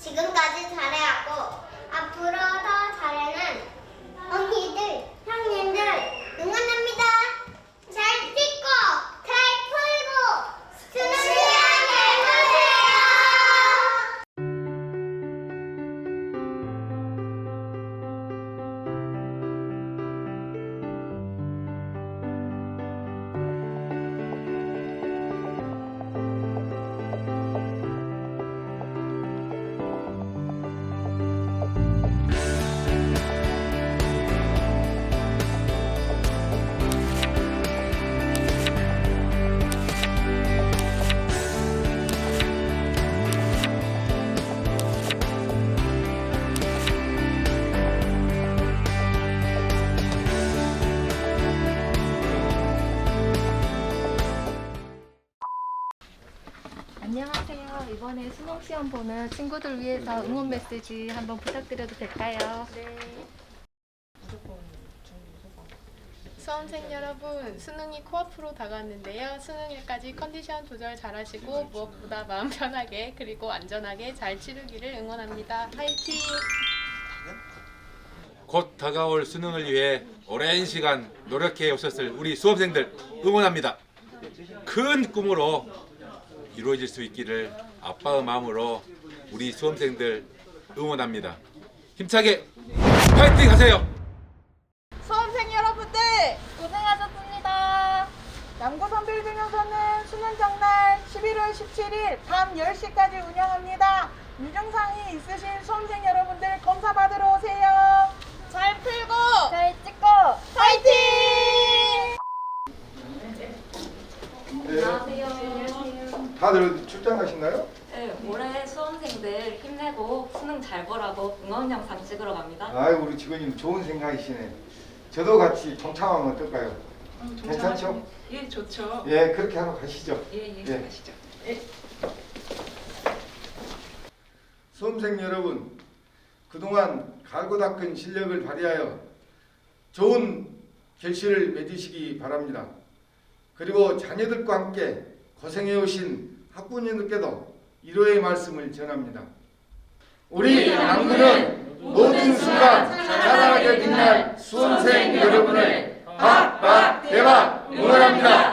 지금까지 잘해왔고 안녕하세요. 이번에 수능 시험 보는 친구들 위해서 응원 메시지 한번 부탁드려도 될까요? 수험생 여러분, 수능이 코앞으로 다가왔는데요. 수능일까지 컨디션 조절 잘하시고 무엇보다 마음 편하게 그리고 안전하게 잘 치르기를 응원합니다. 화이팅! 곧 다가올 수능을 위해 오랜 시간 노력해 오셨을 우리 수험생들 응원합니다. 큰 꿈으로 이루어질 수 있기를 아빠의 마음으로 우리 수험생들 응원합니다. 힘차게 파이팅 하세요! 수험생 여러분들 고생하셨습니다. 남고선 빌딩에서는 수능 전날 11월 17일 밤 10시까지 운영합니다. 위중상이 있으신 수험생 여러분들 검사 받으러 오세요. 잘 풀고 잘 찍고 파이팅! 다들 출장 가신가요? 네, 올해 수험생들 힘내고 수능 잘 보라고 응원 영상 찍으러 갑니다. 아이고 우리 직원님 좋은 생각이시네. 저도 같이 동참하면 어떨까요? 괜찮죠? 예, 좋죠. 예, 그렇게 하러 가시죠. 예, 예, 예. 가시죠. 수험생 여러분, 그동안 갈고 닦은 실력을 발휘하여 좋은 결실을 맺으시기 바랍니다. 그리고 자녀들과 함께 고생해 오신 학부모님들께도 위로의 말씀을 전합니다. 우리 남구는 모든 순간 찬란하게 빛날 수험생 여러분을 박박 대박 응원합니다.